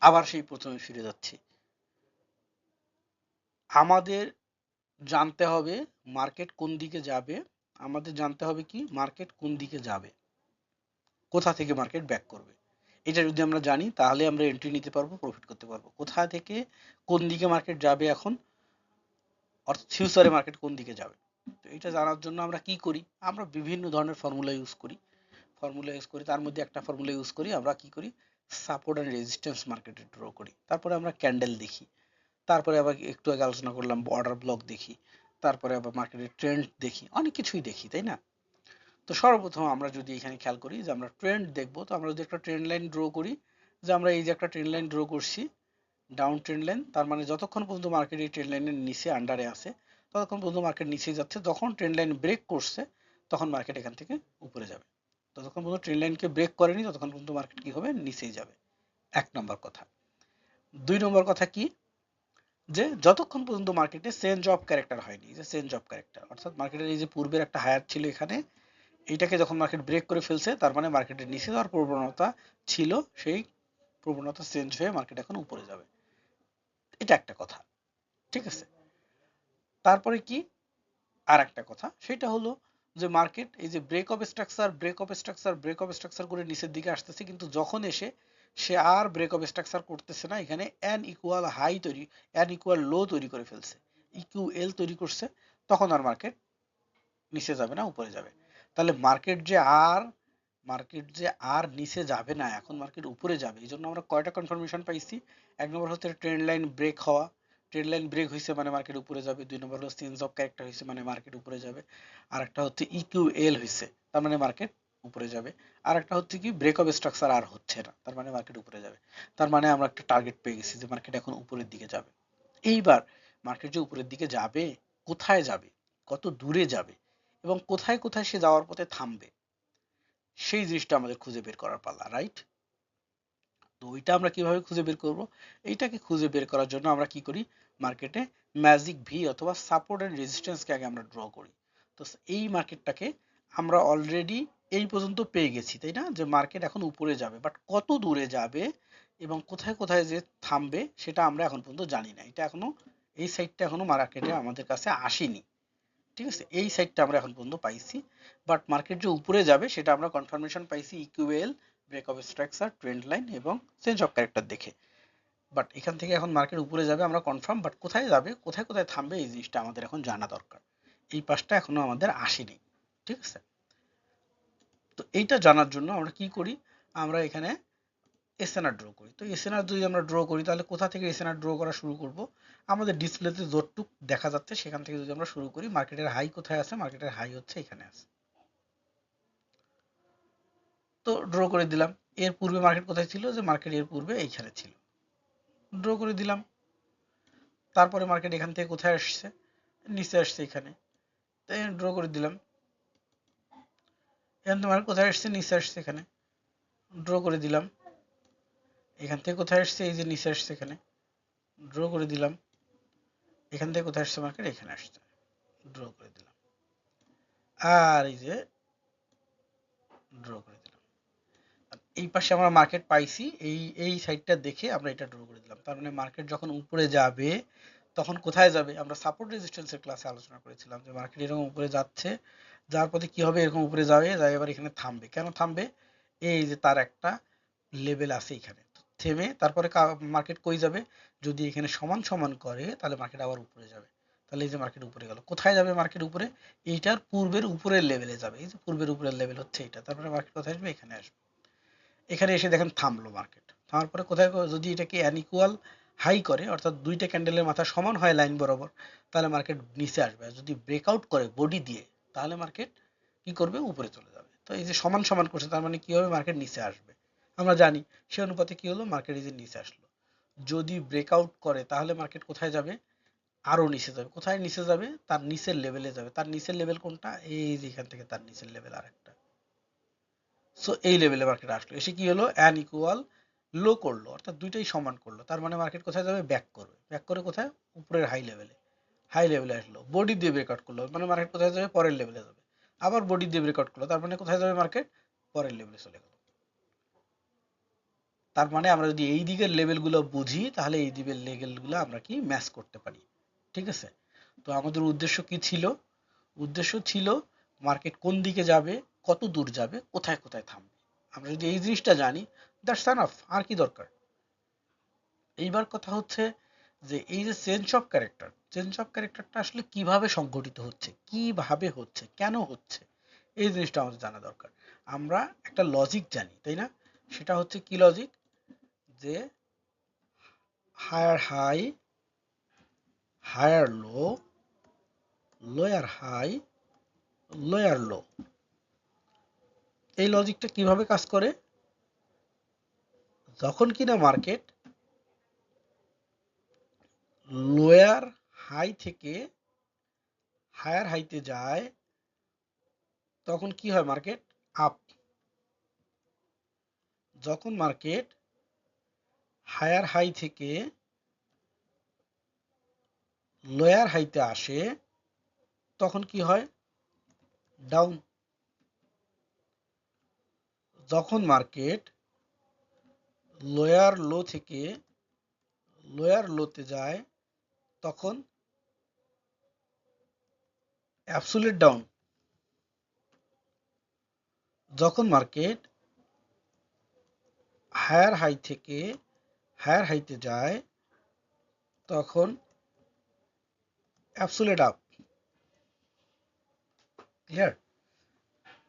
আবার সেই প্রথমে ফিরে যাচ্ছি। আমাদের জানতে হবে মার্কেট কোন দিকে যাবে। আমাদের জানতে হবে কি মার্কেট কোন দিকে যাবে। কোথা থেকে মার্কেট ব্যাক করবে। এটা যদি আমরা জানি, তাহলে আমরা এন্ট্রি নিতে পারব প্রফিট করতে পারব। কোথা থেকে কোন দিকে মার্কেট যাবে এখন? অর্থাৎ ফিউচারে মার্কেট কোন দিকে যাবে? তো এটা জানার জন্য আমরা কি করি? আমরা বিভিন্ন ধরনের ফর্মুলা ইউজ করি। ফর্মুলা ইউজ করি, তার মধ্যে একটা ফর্মুলা ইউজ করি, আমরা কি করি? সাপোর্ট অ্যান্ড রেজিস্ট্যান্স মার্কেটে ড্র করি। তারপরে আমরা ক্যান্ডেল দেখি। তারপরে আবার একটু আগে আলোচনা করলাম অর্ডার ব্লক দেখি। তারপরে আবার মার্কেটের ট্রেন্ড দেখি। অনেক কিছুই দেখি, তাই না? তো সর্বপ্রথম আমরা যদি এখানে খেয়াল করি যে আমরা ট্রেন্ড দেখব, তো আমরা যদি একটা ট্রেন্ড লাইন ড্র করি, যে আমরা এই যে একটা ট্রেন্ড লাইন ড্র করছি ডাউন ট্রেন্ড লাইন তার মানে যতক্ষণ পর্যন্ত মার্কেট এই ট্রেন্ড লাইনের নিচে আন্ডারে আছে, ততক্ষণ পর্যন্ত মার্কেট নিচে যাচ্ছে। যখন ট্রেন্ড লাইন ব্রেক করছে, তখন মার্কেট এখান থেকে উপরে যাবে। যতক্ষণ পর্যন্ত ট্রেন্ড লাইনকে ব্রেক করেনি, ততক্ষণ পর্যন্ত মার্কেট কি হবে? নিচেই যাবে। এক নম্বর কথা। দুই নম্বর কথা কি? যে যতক্ষণ পর্যন্ত মার্কেটে চেঞ্জ অফ ক্যারেক্টার হয়নি, যে চেঞ্জ অফ ক্যারেক্টার অর্থাৎ মার্কেটের এই যে পূর্বের একটা হায়ার ছিল এখানে, এইটাকে যখন মার্কেট ব্রেক করে ফেলছে, তার মানে মার্কেটের নিচে যাওয়ার প্রবণতা ছিল, সেই প্রবণতা চেঞ্জ হয়ে মার্কেট এখন উপরে যাবে। এটা একটা কথা। ঠিক আছে? তারপরে কি? আর একটা কথা। সেটা হলো যে মার্কেট এই যে break of structure break of structure break of structure করে নিচের দিকে আসতেছে, কিন্তু যখন এসে সে আর ব্রেক অফ স্ট্রাকচার করতেছে না, এখানে এন ইকুয়াল হাই তৈরি এন ইকুয়াল লো তৈরি করে ফেলছে। ইকিউ এল তৈরি করছে, তখন আর মার্কেট নিচে যাবে না, উপরে যাবে। তাহলে মার্কেট যে আর মার্কেট যে আর নিচে যাবে না, এখন মার্কেট উপরে যাবে, এই জন্য আমরা কয়টা কনফার্মেশন পাইছি? এক নম্বর হচ্ছে ট্রেন্ড লাইন ব্রেক হওয়া ট্রেন্ড লাইন ব্রেক হয়েছে মানে মার্কেট উপরে যাবে, দুই নম্বর হলো চেঞ্জ অফ ক্যারেক্টার হয়েছে মানে মার্কেট উপরে যাবে আর একটা হচ্ছে ইকিউ এল হয়েছে তার মানে মার্কেট উপরে যাবে আর একটা হচ্ছে কি ব্রেক অফ স্ট্রাকচার আর হচ্ছে না, তার মানে মার্কেট উপরে যাবে, তার মানে আমরা একটা টার্গেট পেয়ে গেছি যে মার্কেট এখন উপরের দিকে যাবে। এইবার মার্কেট যে উপরের দিকে যাবে, কোথায় যাবে, কত দূরে যাবে এবং কোথায় কোথায় সে যাওয়ার পথে থামবে, সেই জিনিসটা আমাদের খুঁজে বের করার পাল্লা রাইট তো ওইটা আমরা কীভাবে খুঁজে বের করব? এইটাকে খুঁজে বের করার জন্য আমরা কি করি? মার্কেটে ম্যাজিক ভি অথবা সাপোর্ট এন্ড রেজিস্ট্যান্সকে আগে আমরা ড্র করি। তো এই মার্কেটটাকে আমরা অলরেডি এই পর্যন্ত পেয়ে গেছি, তাই না? যে মার্কেট এখন উপরে যাবে বাট কত দূরে যাবে এবং কোথায় কোথায় যে থামবে সেটা আমরা এখন পর্যন্ত জানি না। এটা এখনও, এই সাইডটা এখনও মার্কেটে আমাদের কাছে আসেনি। ঠিক আছে? এই সাইডটা আমরা এখন পর্যন্ত পাইছি বাট মার্কেট যে উপরে যাবে সেটা আমরা কনফার্মেশন পাইছি equal break of structure trend line এবং চেঞ্জ অফ ক্যারেক্টার দেখে। বাট এখান থেকে এখন মার্কেট উপরে যাবে, আমরা কনফার্ম বাট কোথায় যাবে, কোথায় কোথায় থামবে, এই জিনিসটা আমাদের এখন জানা দরকার। এই পাশটা এখনও আমাদের আসেনি, ঠিক আছে? তো এইটা জানার জন্য আমরা কি করি? আমরা এখানে এসএনআর ড্র করি। তো এসএনআর যদি আমরা ড্র করি, তাহলে কোথা থেকে এসএনআর ড্র করা শুরু করব? আমাদের ডিসপ্লেতে যতটুক দেখা যাচ্ছে, সেখান থেকে যদি আমরা শুরু করি মার্কেটের হাই কোথায় আছে? মার্কেটের হাই হচ্ছে এখানে আছে। তো ড্র করে দিলাম। এর পূর্বে মার্কেট কোথায় ছিল? যে মার্কেট এর পূর্বে এইখানে ছিল। ড্র করে দিলাম। তারপরে মার্কেট এখান থেকে কোথায় আসছে? নিচে আসছে এখানে। তাই ড্র করে দিলাম। এখান থেকে মার্কেট কোথায় আসছে? নিচে আসছে এখানে। ড্র করে দিলাম। এখান থেকে কোথায় আসছে? এই যে নিচে আসছে এখানে। ড্র করে দিলাম। এখান থেকে কোথায় আসছে মার্কেট এখানে আসছে। ড্র করে দিলাম। আর এই যে ড্র করে এই পাশে আমরা মার্কেট পাইছি, এই এই সাইডটা দেখে আমরা এটা ড্র করে দিলাম। তার মানে মার্কেট যখন উপরে যাবে, তখন কোথায় যাবে? আমরা সাপোর্ট রেজিস্ট্যান্সের ক্লাসে আলোচনা করেছিলাম যে মার্কেট এরকম উপরে যাচ্ছে, যার পথে কি হবে, এরকম উপরে যাবে, যাই এবার এখানে থামবে। কেন থামবে? এই যে তার একটা লেভেল আছে এখানে। থেমে তারপরে মার্কেট কই যাবে? যদি এখানে সমান সমান করে, তাহলে মার্কেট আবার উপরে যাবে। তাহলে এই যে মার্কেট উপরে গেল। কোথায় যাবে মার্কেট উপরে? এইটার পূর্বের উপরের লেভেলে যাবে। এই যে পূর্বের উপরের লেভেল হচ্ছে এটা। তারপরে মার্কেট কোথায় আসবে? এখানে আসবে। এখানে এসে দেখেন থামলো মার্কেট থামার পরে কোথায় যদি এটাকে অ্যানিকুয়াল হাই করে, অর্থাৎ দুইটা ক্যান্ডেলের মাথা সমান হয় লাইন বরাবর, তাহলে মার্কেট নিচে আসবে। আর যদি ব্রেকআউট করে বডি দিয়ে, তাহলে মার্কেট কি করবে? উপরে চলে যাবে। তো এই যে সমান সমান করছে, তার মানে কি হবে? মার্কেট নিচে আসবে। আমরা জানি, সে অনুপাতে কি হলো? মার্কেট এই যে নিচে আসলো। যদি ব্রেকআউট করে, তাহলে মার্কেট কোথায় যাবে? আরও নিচে যাবে। কোথায় নিচে যাবে? তার নিচের লেভেলে যাবে। তার নিচের লেভেল কোনটা? এই যে এখান থেকে তার নিচের লেভেল আরেকটা। সো এই লেভেলে মার্কেট আসলো। এসে কি হলো? অ্যান ইকুয়াল লো করল। অর্থাৎ দুইটাই সমান করল। তার মানে মার্কেট কোথায় যাবে? ব্যাক করবে। ব্যাক করে কোথায়? উপরের হাই লেভেলে হাই লেভেলে আসলো। বডি দিয়ে ব্রেকআউট করল। মানে মার্কেট কোথায় যাবে? পরের লেভেলে যাবে। আবার বডি দিয়ে ব্রেকআউট করল। তার মানে কোথায় যাবে মার্কেট পরের লেভেলে চলে গেল। তার মানে আমরা যদি এই দিকের লেভেলগুলো বুঝি, তাহলে এই দিকের লেভেলগুলো আমরা কি ম্যাচ করতে পারি। ঠিক আছে? তো আমাদের উদ্দেশ্য কি ছিল? উদ্দেশ্য ছিল মার্কেট কোন দিকে যাবে? কত দূর যাবে, কোথায় কোথায় থামবে। আমরা যদি এই জিনিসটা জানি দ্যাটস অফ আর কি দরকার? এইবার কথা হচ্ছে যে এই যে change of character change of ক্যারেক্টারটা আসলে কীভাবে সংগঠিত হচ্ছে, কীভাবে হচ্ছে, কেন হচ্ছে, এই জিনিসটা আমাদের জানা দরকার। আমরা একটা লজিক জানি, তাই না? সেটা হচ্ছে কি লজিক যে higher high higher low lower high lower low এই লজিকটা কীভাবে কাজ করে? যখন কিনা মার্কেট লোয়ার হাই থেকে হায়ার হাইতে যায়, তখন কি হয় মার্কেট আপ যখন মার্কেট হায়ার হাই থেকে লোয়ার হাইতে আসে, তখন কি হয়? ডাউন যখন মার্কেট লোয়ার লো থেকে লোয়ার লোতে যায়, তখন অ্যাবসুলেট ডাউন। যখন মার্কেট হায়ার হাই থেকে হায়ার হাইতে যায়, তখন অ্যাবসুলেট আপ। ক্লিয়ার?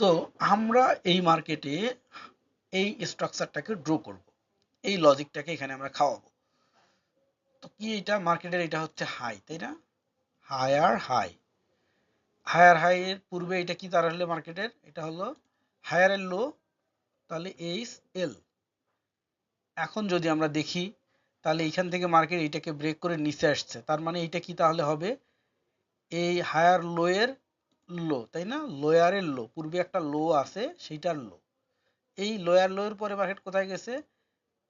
তো আমরা এই মার্কেটে এই স্ট্রাকচারটাকে ড্র করব। এই লজিকটাকে এখানে আমরা খাওয়াবো। তো কি এটা? মার্কেটের এটা হচ্ছে হাই তাই না? হায়ার হাই হায়ার হাই এর পূর্বে এটা কি? তার হলো মার্কেটের এটা হলো হায়ার এর লো তাহলে এইচ এল এখন যদি আমরা দেখি, তাহলে এইখান থেকে মার্কেট এইটাকে ব্রেক করে নিচে আসছে। তার মানে এইটা কি তাহলে হবে? এই হায়ার লো এর লো, তাই না? লোয়ারের লো, পূর্বে একটা লো আছে, সেইটার লো। এই লোয়ার লো এর পরে মার্কেট কোথায় গেছে?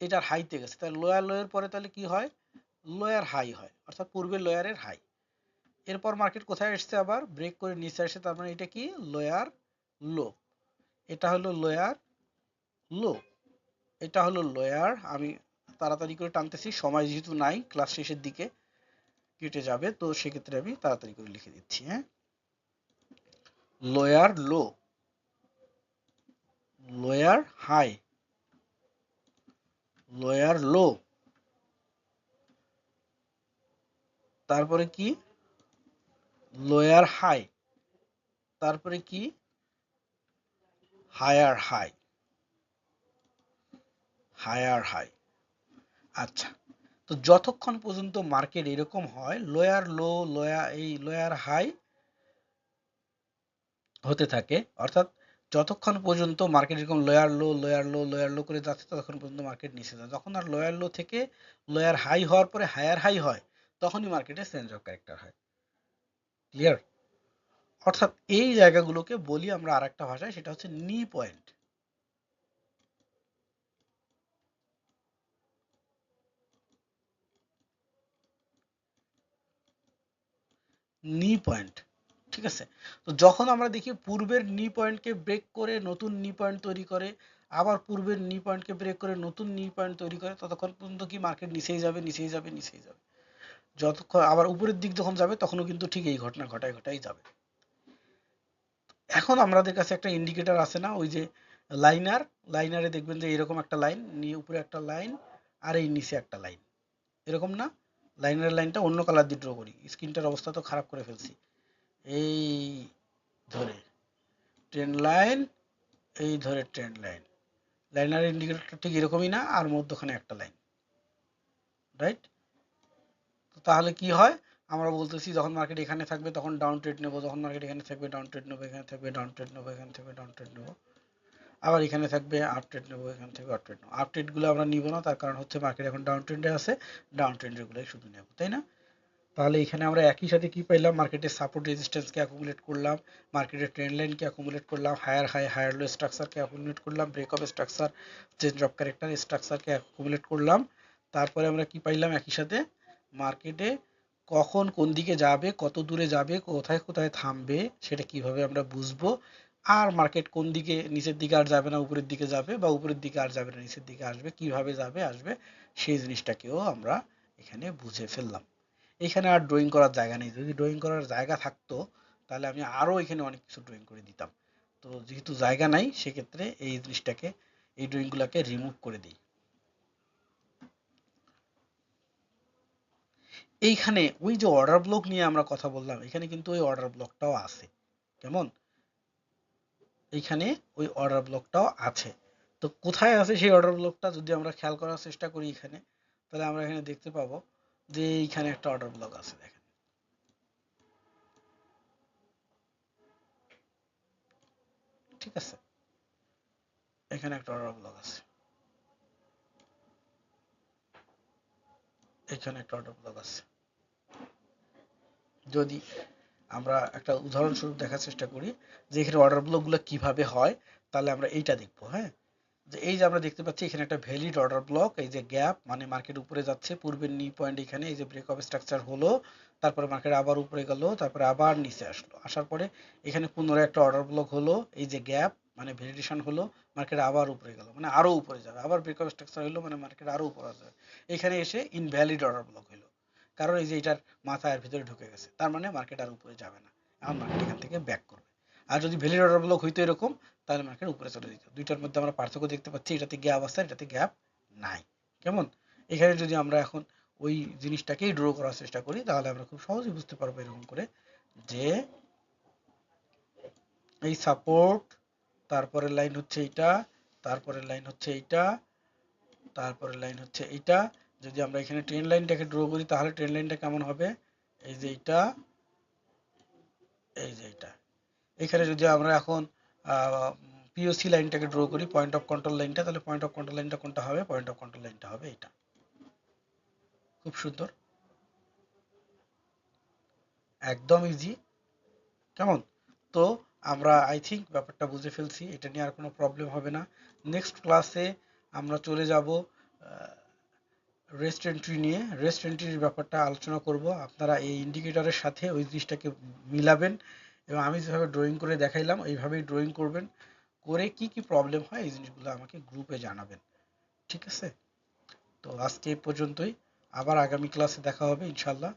এটার হাইতে গেছে। তাহলে লোয়ার লো এর পরে তাহলে কি হয়? লোয়ার হাই হয়, অর্থাৎ পূর্বে লোয়ারের হাই এরপর মার্কেট কোথায় এসছে আবার? ব্রেক করে নিচে আসে তার মানে এটা কি? Lower low. এটা হলো লোয়ার লো। এটা হলো লোয়ার, আমি তাড়াতাড়ি করে টানতেছি, সময় যেহেতু নাই ক্লাস শেষের দিকে কেটে যাবে, তো সেক্ষেত্রে আমি তাড়াতাড়ি করে লিখে দিচ্ছি হ্যাঁ? Lower low. Lower high. Lower low. তারপরে কি? Lower high. তারপরে কি? Higher high. Higher high. আচ্ছা তো যতক্ষণ পর্যন্ত মার্কেট এরকম হয়, লোয়ার লো, লোয়া, এই লোয়ার হাই হতে থাকে। অর্থাৎ যতক্ষণ পর্যন্ত মার্কেট এরকম lower low lower low lower low করে যাচ্ছে, ততক্ষণ পর্যন্ত মার্কেট নিচে যায়। যখন আর লোয়ার লো থেকে লোয়ার হাই হওয়ার পরে হায়ার হাই হয়, তখনই মার্কেটে চেঞ্জ অফ ক্যারেক্টার হয়। ক্লিয়ার অর্থাৎ এই জায়গাগুলোকে বলি আমরা আর একটা ভাষায়, সেটা হচ্ছে নি পয়েন্ট নি পয়েন্ট ঠিক আছে? তো যখন আমরা দেখি পূর্বের নি পয়েন্টকে ব্রেক করে নতুন নি পয়েন্ট তৈরি করে, আবার পূর্বের নি পয়েন্টকে ব্রেক করে নতুন নি পয়েন্ট তৈরি করে, ততক্ষণ পর্যন্ত কি মার্কেট নিচেই যাবে নিচেই যাবে নিচেই যাবে? যতক্ষণ আবার উপরের দিক যখন যাবে, তখনও কিন্তু ঠিক এই ঘটনা ঘটায় ঘটাই যাবে। এখন আমাদের কাছে একটা ইন্ডিকেটর আছে না, ওই যে লাইনার লাইনারে দেখবেন যে এরকম একটা লাইন নিয়ে উপরে একটা লাইন আর এই নিচে একটা লাইন এরকম না? লাইনারের লাইনটা অন্য কালার দিয়ে ড্র করি। স্ক্রিনটার অবস্থা তো খারাপ করে ফেলছি। এই ধরে ট্রেন লাইন এই ধরে ট্রেন লাইন লাইনার ইন্ডিকেটরটা ঠিক এরকমই না, আর মধ্যখানে একটা লাইন রাইট তো তাহলে কি হয়? আমরা বলতেছি যখন মার্কেট এখানে থাকবে, তখন ডাউন ট্রেড নেব, যখন মার্কেট এখানে থাকবে ডাউন ট্রেড নেব, এখানে থাকবে ডাউন ট্রেড নেব, এখানে থাকবে ডাউন ট্রেড নেব। আবার এখানে থাকবে আপ ট্রেড নেব, এখান থেকে আপ ট্রেড নেব। আপ ট্রেডগুলো আমরা নিব না, তার কারণ হচ্ছে মার্কেট এখন ডাউন ট্রেন্ডে আছে ডাউন ট্রেন্ডেরগুলোই শুধু নেব, তাই না? তাহলে এখানে আমরা একই সাথে কি পাইলাম? মার্কেটের সাপোর্ট রেজিস্ট্যান্সকে অ্যাকুমুলেট করলাম মার্কেটের ট্রেন্ড লাইনকে অ্যাকুমুলেট করলাম হায়ার হাই হায়ার লো স্ট্রাকচারকে অ্যাকুমুলেট করলাম break of structure change of character স্ট্রাকচারকে accumulate করলাম। তারপরে আমরা কি পাইলাম? একই সাথে মার্কেটে কখন কোন দিকে যাবে, কত দূরে যাবে, কোথায় কোথায় থামবে, সেটা কীভাবে আমরা বুঝব? আর মার্কেট কোন দিকে, নিচের দিকে আর যাবে না, উপরের দিকে যাবে বা উপরের দিকে আর যাবে না, নিচের দিকে আসবে, কীভাবে যাবে, আসবে, সেই জিনিসটাকেও আমরা এখানে বুঝে ফেললাম। এখানে আর ড্রয়িং করার জায়গা নেই। যদি ড্রয়িং করার জায়গা থাকতো, তাহলে আমি আরও এখানে অনেক কিছু ড্রয়িং করে দিতাম। তো যেহেতু জায়গা নাই, সেক্ষেত্রে এই জিনিসটাকে, এই ড্রয়িংগুলোকে রিমুভ করে দিই। এইখানে ওই যে অর্ডার ব্লক নিয়ে আমরা কথা বললাম, এখানে কিন্তু ওই অর্ডার ব্লকটাও আছে। কেমন? এইখানে ওই অর্ডার ব্লকটাও আছে। তো কোথায় আছে সেই অর্ডার ব্লকটা যদি আমরা খেয়াল করার চেষ্টা করি এখানে, তাহলে আমরা এখানে দেখতে পাবো যে এইখানে একটা অর্ডার ব্লক আছে দেখেন। ঠিক আছে? এখানে একটা অর্ডার ব্লক আছে। এখানে একটা অর্ডার ব্লক আছে। যদি আমরা একটা উদাহরণস্বরূপ দেখার চেষ্টা করি যে এখানে অর্ডার ব্লকগুলো কীভাবে হয়, তাহলে আমরা এইটা দেখব হ্যাঁ? যে এই যে আমরা দেখতে পাচ্ছি, এখানে একটা ভ্যালিড অর্ডার ব্লক এই যে গ্যাপ মানে মার্কেট উপরে যাচ্ছে, পূর্বের নি পয়েন্ট এখানে, এই যে ব্রেক স্ট্রাকচার হলো, তারপরে মার্কেট আবার উপরে গেল, তারপরে আবার নিচে আসলো। আসার পরে এখানে পুনরায় একটা অর্ডার ব্লক হলো, এই যে গ্যাপ মানে ভ্যালিডেশন হলো মার্কেট আবার উপরে গেল মানে আরও উপরে যাবে, আবার ব্রেক অফ স্ট্রাকচার হলো মানে মার্কেট আরও উপরে যাবে। এখানে এসে ইনভ্যালিড অর্ডার ব্লক হলো, কারণ এই যে এটার মাথা এর ভিতরে ঢুকে গেছে, তার মানে মার্কেট আর উপরে যাবে না এখন মার্কেট এখান থেকে ব্যাক করবে। আর যদি ভ্যালিড অর্ডার ব্লক হইতো এরকম তাহলে মার্কেট উপরে চলে যেত। দুইটার মধ্যে আমরা পার্থক্য দেখতে পাচ্ছি, এটাতে গ্যাপ আছে এটাতে গ্যাপ নাই। কেমন? এখানে যদি আমরা এখন ওই জিনিসটাকেই ড্র করার চেষ্টা করি, তাহলে আমরা খুব সহজেই বুঝতে পারব এরকম করে যে এই সাপোর্ট তারপরের লাইন হচ্ছে এইটা, তারপরের লাইন হচ্ছে এইটা, তারপরের লাইন হচ্ছে এইটা। যদি আমরা এখানে ট্রেন লাইনটাকে ড্র করি, তাহলে ট্রেন লাইনটা কেমন হবে? এই যে এইটা, এই যে এইটা। এখানে যদি আমরা এখন পিওসি লাইনটাকে ড্র করি পয়েন্ট অফ কন্ট্রোল লাইনটা তাহলে পয়েন্ট অফ কন্ট্রোল লাইনটা কোনটা হবে? পয়েন্ট অফ কন্ট্রোল লাইনটা হবে এটা খুব সুন্দর। একদম ইজি কেমন? তো আমরা আই থিঙ্ক ব্যাপারটা বুঝে ফেলছি, এটা নিয়ে আর কোনো প্রবলেম হবে না। নেক্সট ক্লাসে আমরা চলে যাব রেস্ট এন্ট্রি নিয়ে। রেস্ট এন্ট্রির ব্যাপারটা আলোচনা করব। আপনারা এই ইন্ডিকেটরের সাথে ওই জিনিসটাকে মিলাবেন। এবং আমি যেভাবে ড্রয়িং করে দেখাইলাম, এইভাবেই ড্রয়িং করবেন। করে কি কি প্রবলেম হয়, এই জিনিসগুলো আমাকে গ্রুপে জানাবেন। ঠিক আছে? তো আজকে এই পর্যন্তই। আবার আগামী ক্লাসে দেখা হবে ইনশাল্লাহ